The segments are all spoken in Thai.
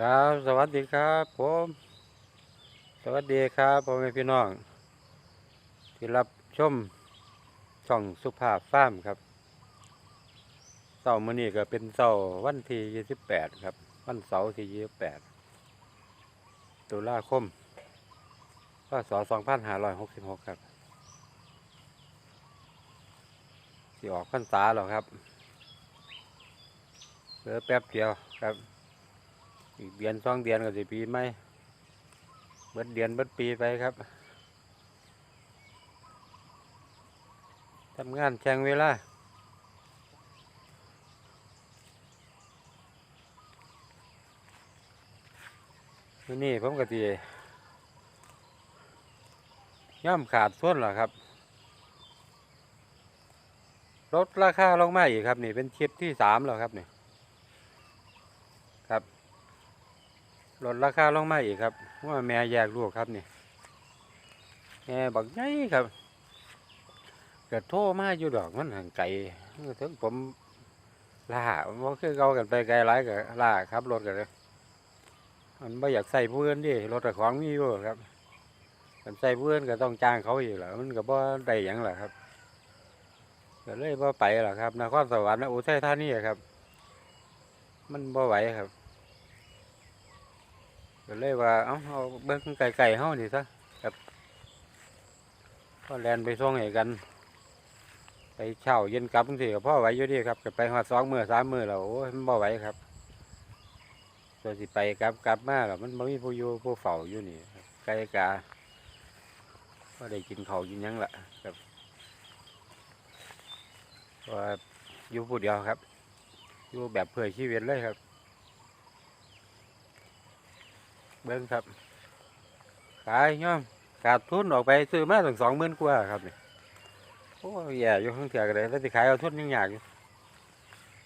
ครับ สวัสดีครับผม สวัสดีครับพ่อแม่พี่น้อง ที่รับชมช่องสุภาพฟาร์มครับเสาร์มื้อนี้ก็เป็นเสาร์วันที่ 28 ครับ วันเสาร์ที่ 28 ตุลาคมพศ2566 ครับสิออกพรรษาแล้วครับเหลือแป๊บเดียวครับ อีกเดือนสองเดือนก็สิปีใหม่เบิดเดือนเบิดปีไปครับทำงานแข่งเวลาวันนี้ผมก็ตีย่อมขาดส่วนเหรอครับลดราคาลงมาอีกครับนี่เป็นคลิปที่สามแล้วครับนี่ครับ ลดราคาลงมาอีกครับว่าแม่แยกลูกครับนี่แม่บักใหญ่ครับเกิดโทรมาอยู่ดอกมันห่างไกลถึงผมล่าว่าคือเกากันไปไกลหลายกับล่าครับรถกันเลยมันไม่อยากใส่ผู้อื่นดิรถแต่ของมีอยู่ครับกันใส่ผู้อื่นก็ต้องจ้างเขาอยู่แหละมันก็บ่ได้หยังแหละครับก็เลยบ่ไปหรอครับนครสวรรค์อุทัยธานีครับ มันบ่ไหวครับ ก็เลยว่าเอาเอาเบิ้งไก่ๆเฮานี่ซะครับก็แลนไปส่งให้กัน ไปเช่าเย็นกลับจังซี่ก็พ่อไหวอยู่ดีครับก็ไปฮอดสองมือสามมือแล้วโอ้ยมันบ่ไหวครับตัวสิไปกลับกลับมาแล้วมันบ่มีผู้อยู่ผู้เฝ้าอยู่นี่ไก่กาก็ได้กินข้าวกินยังล่ะครับว่าอยู่ผู้เดียวครับ อยู่แบบเพื่อชีวิตเลยครับ เบิ้งครับ ขายย่อมขาดทุนออกไปซื้อมาถึงสองหมื่นกว่าครับนี่โอ้ยแย่อยู่ข้างเถื่อกเลยแล้วที่ขายเอาทุนยังยากอยู่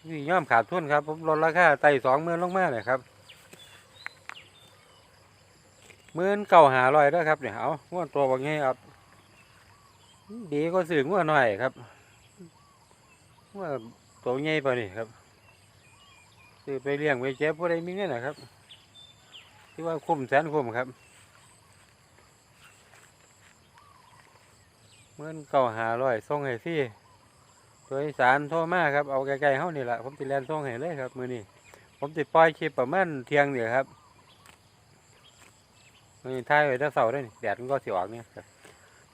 นี่ย่อมขาดทุนครับผมลดราคาไต่สองหมื่นลงมาเลยครับหมื่นเก่าหาลอยแล้วครับเนี่ยเอางวดตัวบางงี้ครับดีก็สื่องวดหน่อยครับงว่าตัวใหญ่ไปนี่ครับซื้อไปเลี้ยงไปเจ็บผู้ใดมีเงินนะครับ ที่ว่าคุ้มแสนคุ้มครับเมื่อนเก่าหาร้อยส่งให้ฟรีตัวสานโทรมาครับเอาไกลๆเฮานี่แหละผมติแลนส่งให้เลยครับมือนี้ผมติปล่อยคลิปประมาณเที่ยงเดียวครับมือนี้ถ่ายไว้ถ้าเสาร์ได้นี่แดดมันก็สิออกเนี่ยครับ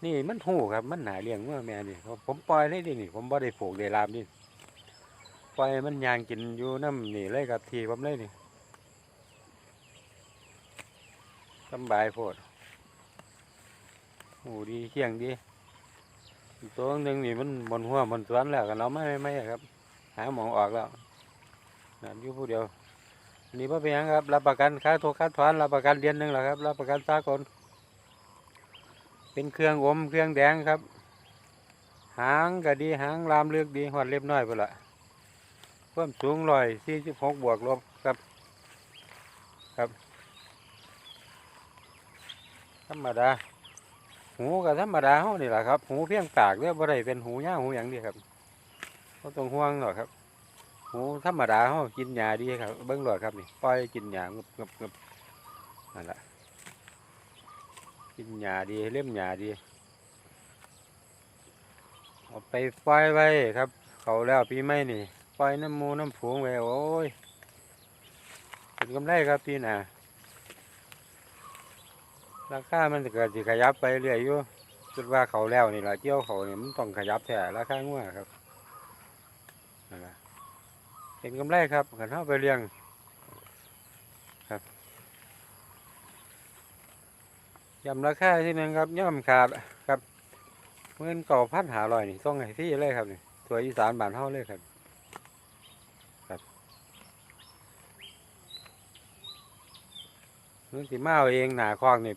นี่มันหูครับมันหนาเลี้ยงเมื่อแม่นี่ผมปล่อยเลยดินี่ ผมบ่ได้ผูกได้ลามดิปล่อยมันยางกินอยู่น้ำนี่เลยครับทีผมเลยนี่ สำบายโพดโอ้ดีเคียงดี ตัวหนึ่งนี่มันบนหัวบนสวนแล้วกันเราไม่ไม่ไม่ครับ หาหมองออกแล้วนั่นอยู่ผู้เดียวนนี้พ่เป็นหยังครับ รับประกันค่าโทรค่าถอนรับประกันเดือนหนึ่งแหละครับ รับประกันสากลเป็นเครื่องอมเครื่องแดงครับ หางก็ดีหางลามเลือกดีหอดเล็บน้อยไปละเพิ่มสูงร้อยสี่สิบหกบวกลบครับ ครับ ธรรมดา หูก็ธรรมดาเฮานี่แหละครับ หูเพียงปากเด้อบ่ได้เป็นหูยาหูหยังดีครับบ่ต้องห่วงหรอกครับ หูธรรมดาเฮากินหญ้าดีครับ เบิ่งหลอดครับนี่ปล่อยกินหญ้างึบงึบงึบนั่นแหละกินหญ้าดีเล่มหญ้าดีเอาไปปล่อยไว้ครับ เขาแล้วปีใหม่นี่ปล่อยน้ำมูน้ำฝูงไว้โอ้ยเป็นกำไรครับปีหน้า ราคามันจะเกิดสิขยับไปเรื่อยอยู่คิดว่าเขาแล้วนี่หละเกี่ยวเขาเนี่ยมันต้องขยับแท้ราคางัวครับนั่นล่ะเป็นกำไรครับขันเท้าไปเลี้ยงครับย่ำราคาที่นึงครับย่อมขาดครับเงินเก่าพันหาลอยนี่ต้องให้ที่เลยครับนี่ตัวอีสานบ้านเฮาเลยครับครับเงินสิมาเอาเองหนาคลองนี่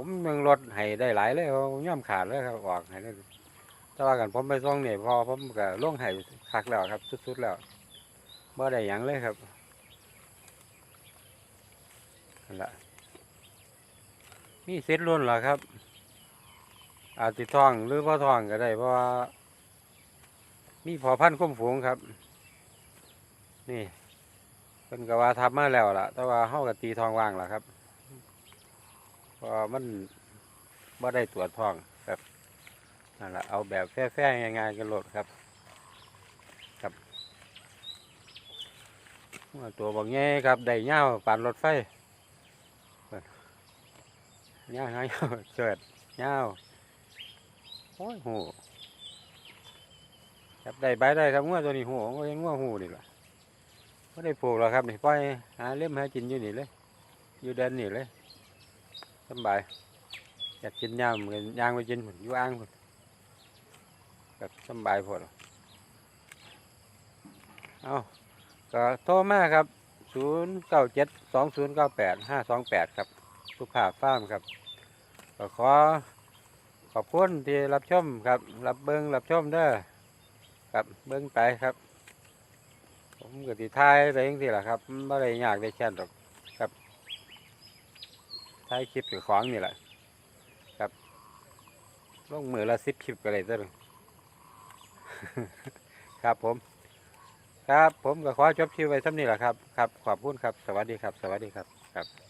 ผมยังลดให้ได้หลายเลยเพราะผมย่อมขาดเลยครับออกให้ได้แต่ว่ากันผมไปส่งเนี่ยพอผมก็ลงให้คักแล้วครับ สุดๆแล้วบ่ได้หยังเลยครับนั่นละมีเซ็ตรุ่นเหรอครับ อาจจะทองหรือพ่อทองก็ได้เพราะว่ามีพอพันคุ้มฝูงครับ นี่เพิ่นกว่าทับมาแล้วล่ะ แต่ว่าเฮาก็ตีทองว่างล่ะครับ พอมันบ่ได้ตรวจทองครับนั่นล่ะเอาแบบแฟ้ๆง่ายๆกันโลดครับ ครับตัวบางแง่ครับได้ยาวปานรถไฟเพิ่าวๆยาเจิดยาโอ้ยหูครับได้ใบได้ครับงัวตัวนี้หูงัวยังงัวหูนี่ล่ะไม่ได้ปลูกหรอกครับนี่ปล่อยหาเล่มหากินอยู่นี่เลย อยู่เดินนี่เลย สำบายอยากกินยามเหมือนยางไปกินพุ่นอยู่อ่างพุ่นแบบสำบายพอเอาก็โทรมาครับศูนย์เก้าเจ็ดสองศูนย์เก้าแปดห้าสองแปดครับสุภาพฟาร์มครับก็ขอขอบคุณที่รับชมครับ รับเบิ้งรับชมเด้อครับเบิ้งไปครับ ผมก็ติทายอะไรอย่างที่หละครับไม่ได้ยากได้แค่นหรอก ทายคลิปกับของนี่แหละครับลงมือละสิบคลิปก็เลยเด้อครับผม ครับผมก็ขอจบคลิปไว้สักนี้แหละครับ ครับ ขอบคุณครับ สวัสดีครับ สวัสดีครับ ครับ